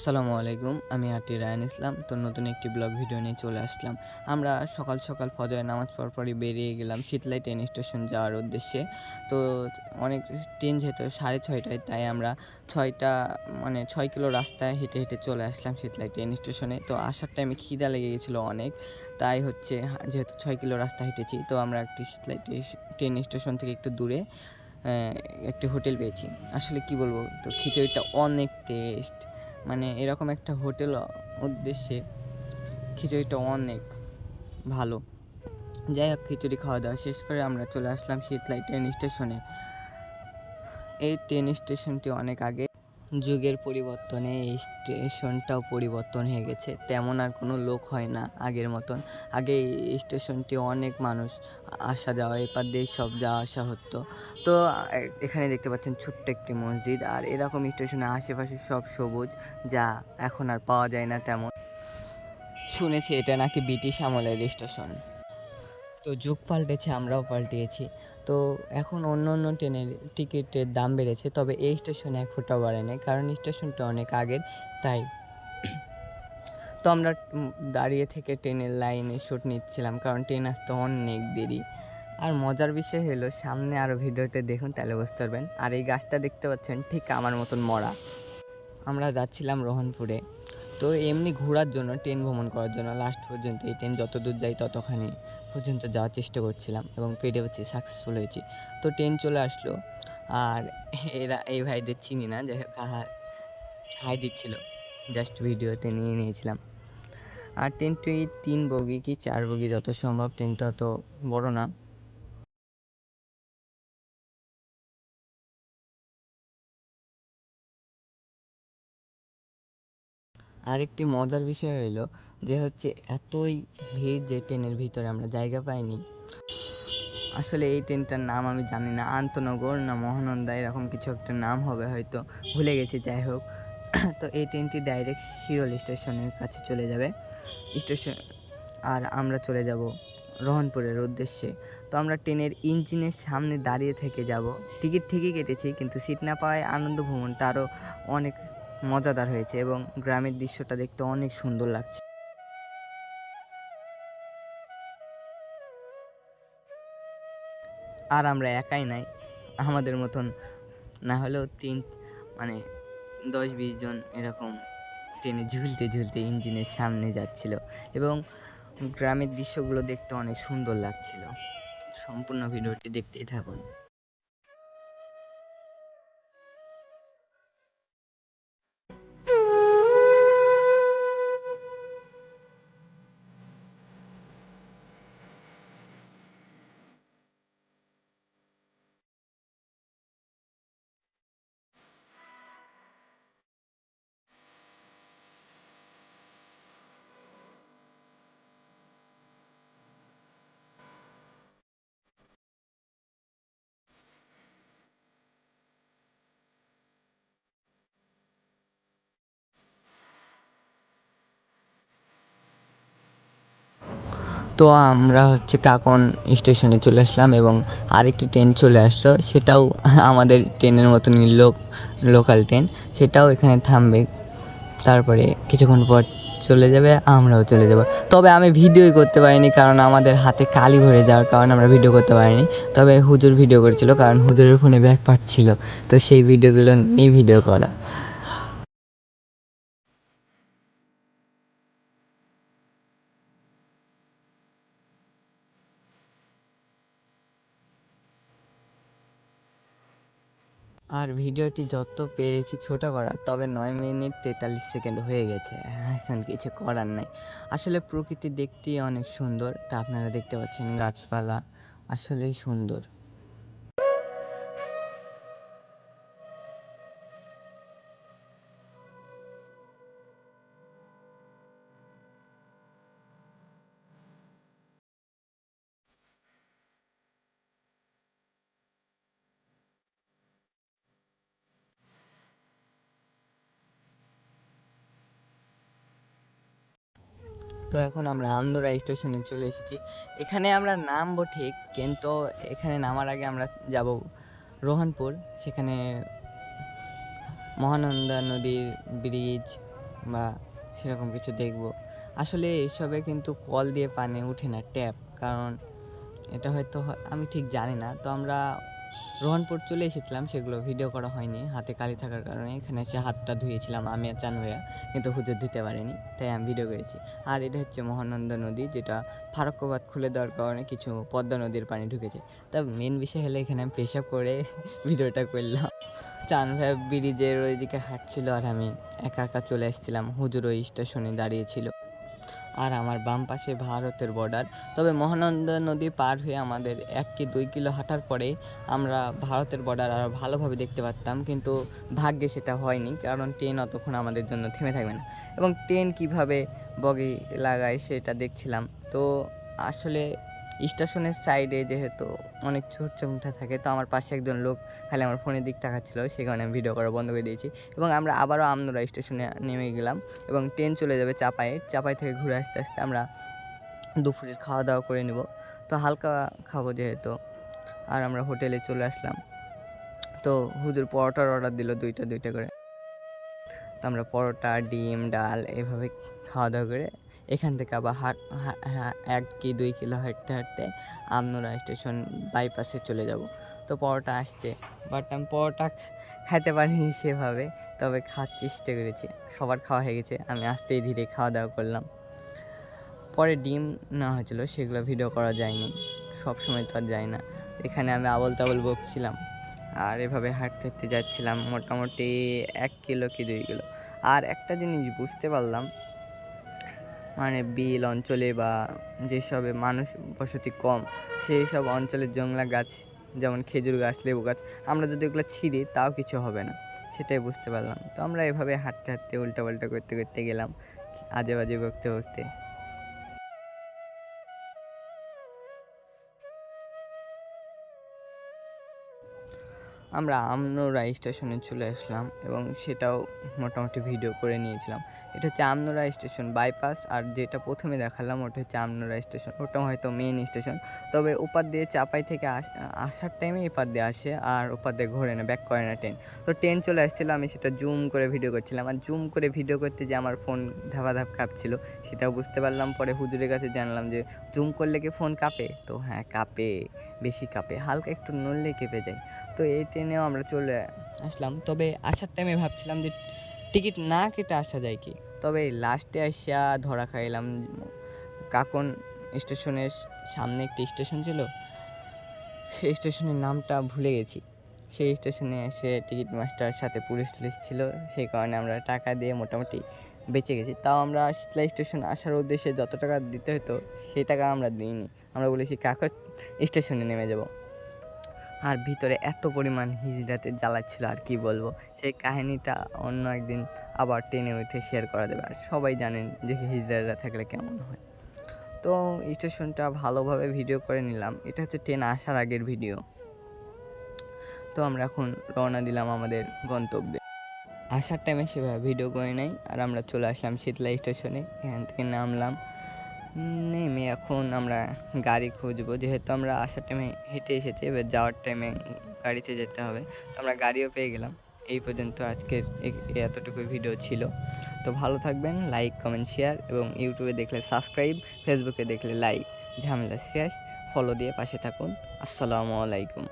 আসসালামু আলাইকুম, আমি আরটি রায়ান ইসলাম। তো নতুন একটি ব্লগ ভিডিও নিয়ে চলে আসলাম। আমরা সকাল সকাল ফজরের নামাজ পড়ার পরই বেরিয়ে গেলাম শীতলাই ট্রেন স্টেশন যাওয়ার উদ্দেশ্যে। তো অনেক ট্রেন যেহেতু সাড়ে ছয়টায়, তাই আমরা ছয়টা মানে ছয় কিলো রাস্তায় হেঁটে হেঁটে চলে আসলাম শীতলাই ট্রেন স্টেশনে তো আসার টাইমে খিদা লেগে গেছিল অনেক, তাই হচ্ছে যেহেতু ছয় কিলো রাস্তা হেঁটেছি, তো আমরা একটি শীতলাই ট্রেন স্টেশন থেকে একটু দূরে একটি হোটেল পেয়েছি। আসলে কি বলব, তো খিচুড়িটা অনেক টেস্ট মানে এরকম একটা হোটেল উদ্দেশ্যে খিচুড়িটা অনেক ভালো। যাই হোক, খিচুড়ি খাওয়া দাওয়া শেষ করে আমরা চলে আসলাম শীতলাই ট্রেন স্টেশনে এই ট্রেন স্টেশনটি অনেক আগে যুগের পরিবর্তনে এই স্টেশনটাও পরিবর্তন হয়ে গেছে। তেমন আর কোনো লোক হয় না আগের মতন। আগে এই স্টেশনটি অনেক মানুষ আসা যাওয়া, এপার দিয়ে সব যাওয়া আসা হতো। তো এখানে দেখতে পাচ্ছেন ছোট্ট একটি মসজিদ আর এরকম স্টেশনে আশেপাশে সব সবুজ যা এখন আর পাওয়া যায় না তেমন। শুনেছি এটা নাকি ব্রিটিশ আমলের স্টেশন। তো যুগ পাল্টেছে, আমরাও পাল্টিয়েছি। তো এখন অন্য অন্য ট্রেনের টিকিটের দাম বেড়েছে, তবে এই স্টেশনে এক ফোঁটাও বাড়েনি কারণ স্টেশনটা অনেক আগের, তাই। তো আমরা দাঁড়িয়ে থেকে ট্রেনের লাইনে শ্যুট নিচ্ছিলাম, কারণ ট্রেন আসতে অনেক দেরি। আর মজার বিষয় হলো, সামনে আরও ভিডিওতে দেখুন, তাহলে বুঝতে পারবেন। আর এই গাছটা দেখতে পাচ্ছেন, ঠিক আমার মতন মরা। আমরা যাচ্ছিলাম রোহনপুরে। তো এমনি ঘোরার জন্য, ট্রেন ভ্রমণ করার জন্য লাস্ট পর্যন্ত এই ট্রেন যত দূর যাই ততখানি। পর্যন্ত যাওয়ার চেষ্টা করছিলাম এবং হচ্ছে সাকসেসফুল হয়েছি। তো ট্রেন চলে আসলো। আর এরা, এই ভাইদের চিনি না, যাই হোক হাই দিচ্ছিল। জাস্ট ভিডিওতে নিয়ে নিয়েছিলাম। আর ট্রেনটি তিন বগি কি চার বগি, যত সম্ভব ট্রেনটা তো বড় না। আরেকটি মজার বিষয় হলো যে হচ্ছে এতই ভিড় যে ট্রেনের ভিতরে আমরা জায়গা পাইনি। আসলে এই ট্রেনটার নাম আমি জানি না, আন্তনগর না মহানন্দা, এরকম কিছু একটা নাম হবে হয়তো, ভুলে গেছি, যাই হোক। তো এই ট্রেনটি ডাইরেক্ট শিরোল স্টেশনের কাছে চলে যাবে। স্টেশন, আর আমরা চলে যাব রহনপুরের উদ্দেশ্যে। তো আমরা ট্রেনের ইঞ্জিনের সামনে দাঁড়িয়ে থেকে যাব। টিকিট ঠিকই কেটেছি, কিন্তু সিট না পাওয়ায় আনন্দ ভ্রমণটা আরও অনেক মজাদার হয়েছে এবং গ্রামের দৃশ্যটা দেখতে অনেক সুন্দর লাগছে। আর আমরা একাই নাই, আমাদের মতন না হলেও তিন মানে দশ বিশ জন এরকম ট্রেনে ঝুলতে ঝুলতে ইঞ্জিনের সামনে যাচ্ছিল এবং গ্রামের দৃশ্যগুলো দেখতে অনেক সুন্দর লাগছিল। সম্পূর্ণ ভিডিওটি দেখতেই থাকুন। তো আমরা হচ্ছে কাকন স্টেশনে চলে আসলাম এবং আরেকটি ট্রেন চলে আসলো। সেটাও আমাদের ট্রেনের মতনই লোক লোকাল ট্রেন সেটাও এখানে থামবে। তারপরে কিছুক্ষণ পর চলে যাবে, আমরাও চলে যাব। তবে আমি ভিডিওই করতে পারিনি কারণ আমাদের হাতে কালি ভরে যাওয়ার কারণে আমরা ভিডিও করতে পারিনি। তবে হুজুর ভিডিও করেছিল কারণ হুজুরের ফোনে ব্যাক পার্ট ছিল। তো সেই ভিডিওগুলো নিয়ে ভিডিও করা। আর ভিডিওটি যত পেরেছি ছোট করা, তবে নয় মিনিট তেতাল্লিশ সেকেন্ড হয়ে গেছে। এখন কিছু করার নাই। আসলে প্রকৃতি দেখতেই অনেক সুন্দর, তা আপনারা দেখতে পাচ্ছেন গাছপালা আসলেই সুন্দর। তো এখন আমরা আন্দোরা স্টেশনে চলে এসেছি। এখানে আমরা নামবো ঠিক, কিন্তু এখানে নামার আগে আমরা যাব রোহনপুর। সেখানে মহানন্দা নদীর ব্রিজ বা সেরকম কিছু দেখব। আসলে এসবে কিন্তু কল দিয়ে পানি উঠে না ট্যাপ কারণ এটা হয়তো আমি ঠিক জানি না। তো আমরা রোহনপুর চলে এসেছিলাম, সেগুলো ভিডিও করা হয়নি। হাতে কালি থাকার কারণে এখানে এসে হাতটা ধুয়েছিলাম আমি আর চান ভাইয়া কিন্তু হুজুর দিতে পারিনি, তাই আমি ভিডিও করেছি। আর এটা হচ্ছে মহানন্দ নদী, যেটা ফারাক্কাবাদ খুলে দেওয়ার কারণে কিছু পদ্মা নদীর পানি ঢুকেছে। তা মেন বিষয় হলে এখানে আমি পেশাব করে ভিডিওটা করলাম। চান ভাই ব্রিজের ওইদিকে হাঁটছিল আর আমি একা একা চলে আসছিলাম। হুজুর ওই স্টেশনে দাঁড়িয়েছিল আর আমার বাম পাশে ভারতের বর্ডার তবে মহানন্দা নদী পার হয়ে আমাদের এক কি দুই কিলো হাঁটার পরে আমরা ভারতের বর্ডার আরও ভালোভাবে দেখতে পারতাম। কিন্তু ভাগ্যে সেটা হয়নি, কারণ ট্রেন অতক্ষণ আমাদের জন্য থেমে থাকবে না। এবং ট্রেন কীভাবে বগি লাগায় সেটা দেখছিলাম। তো আসলে স্টেশনের সাইডে যেহেতু অনেক ছোট চমটা থাকে, তো আমার পাশে একজন লোক খালি আমার ফোনের দিক তাকাচ্ছিল সেই কারণে আমি ভিডিও করা বন্ধ করে দিয়েছি। এবং আমরা আবারও আমনোরা স্টেশনে নেমে গেলাম এবং ট্রেন চলে যাবে চাপায়ে চাপাই থেকে ঘুরে আসতে আসতে আমরা দুপুরের খাওয়া দাওয়া করে নেব। তো হালকা খাব যেহেতু, আর আমরা হোটেলে চলে আসলাম। তো হুজুর পরোটার অর্ডার দিল দুইটা দুইটা করে। তো আমরা পরোটা, ডিম, ডাল এভাবে খাওয়া দাওয়া করে এখান থেকে আবার হাট এক কি দুই কিলো হাঁটতে হাঁটতে আমনোরা স্টেশন বাইপাসে চলে যাব। তো পরোটা আসছে। বাট আমি পরোটা খাইতে পারিনি সেভাবে, তবে খাওয়ার চেষ্টা করেছি। সবার খাওয়া হয়ে গেছে, আমি আস্তে ধীরে খাওয়া দাওয়া করলাম। পরে ডিম না হয়েছিল, সেগুলো ভিডিও করা যায়নি। সব সময় তো আর যায় না। এখানে আমি আবল তাবল বকছিলাম। আর এভাবে হাঁটতে হাঁটতে যাচ্ছিলাম মোটামুটি এক কিলো কি দুই কিলো। আর একটা জিনিস বুঝতে পারলাম মানে বিল অঞ্চলে বা যেসবে মানুষ বসতি কম, সেই সব অঞ্চলের জংলা গাছ, যেমন খেজুর গাছ, লেবু গাছ, আমরা যদি ওগুলো ছিঁড়ি, তাও কিছু হবে না। সেটাই বুঝতে পারলাম। তো আমরা এভাবে হাঁটতে হাঁটতে উল্টা পাল্টা করতে করতে গেলাম আজে বাজে বকতে বকতে। আমরা আমনোরা স্টেশনে চলে আসলাম এবং সেটাও মোটামুটি ভিডিও করে নিয়েছিলাম। এটা হচ্ছে আমনোরা স্টেশন বাইপাস আর যেটা প্রথমে দেখালাম ওটা হচ্ছে আমনোরা স্টেশন। ওটা হয়তো মেন স্টেশন। তবে ওপার দিয়ে চাপাই থেকে আস- আসার টাইমে এপার দিয়ে আসে আর ওপার দিয়ে ঘোরে না ব্যাক করে না ট্রেন তো ট্রেন চলে আসছিল, আমি সেটা জুম করে ভিডিও করছিলাম। আর জুম করে ভিডিও করতে যে আমার ফোন ধাপা ধাপ কাঁপছিল, সেটাও বুঝতে পারলাম। পরে হুজুরের কাছে জানলাম যে জুম করলে কি ফোন কাঁপে? তো হ্যাঁ কাঁপে। বেশি কাঁপে, হালকা একটু নড়লেই কেঁপে যায়। তো এই ট্রেনেও আমরা চলে আসলাম। তবে আসার টাইমে ভাবছিলাম যে টিকিট না কেটে আসা যায় কি? তবে লাস্টে আসিয়া ধরা খাইলাম কাকন স্টেশনের সামনে একটি স্টেশন ছিল। সেই স্টেশনের নামটা ভুলে গেছি। সেই স্টেশনে এসে টিকিট মাস্টার সাথে পুলিশ টুলিশ ছিল। সেই কারণে আমরা টাকা দিয়ে মোটামুটি বেঁচে গেছি। তাও আমরা শীতলা স্টেশন আসার উদ্দেশ্যে যত টাকা দিতে হতো সেই টাকা আমরা দিইনি। আমরা বলেছি কাকর স্টেশনে নেমে যাব। আর ভিতরে এত পরিমাণ হিজড়াতে জ্বালাচ্ছিল আর কি বলব? সেই কাহিনীটা অন্য একদিন আবার টেনে উঠে শেয়ার করা দেবে আর সবাই জানেন যে হিজড়ারা থাকলে কেমন হয়। তো স্টেশনটা ভালোভাবে ভিডিও করে নিলাম। এটা হচ্ছে ট্রেন আসার আগের ভিডিও তো আমরা এখন রওনা দিলাম আমাদের গন্তব্যে। আসার টাইমে সেভাবে ভিডিও করে নাই। আর আমরা চলে আসলাম শীতলা স্টেশনে এখান থেকে নামলাম। নেমে এখন আমরা গাড়ি খুঁজবো। যেহেতু আমরা আসার টাইমে হেঁটে এসেছি, এবার যাওয়ার টাইমে গাড়িতে যেতে হবে। তো আমরা গাড়িও পেয়ে গেলাম। এই পর্যন্ত আজকের এতটুকু ভিডিও ছিল। তো ভালো থাকবেন লাইক কমেন্ট শেয়ার এবং ইউটিউবে দেখলে সাবস্ক্রাইব ফেসবুকে দেখলে লাইক ঝামেলা শেষ। ফলো দিয়ে পাশে থাকুন। আসসালামু আলাইকুম।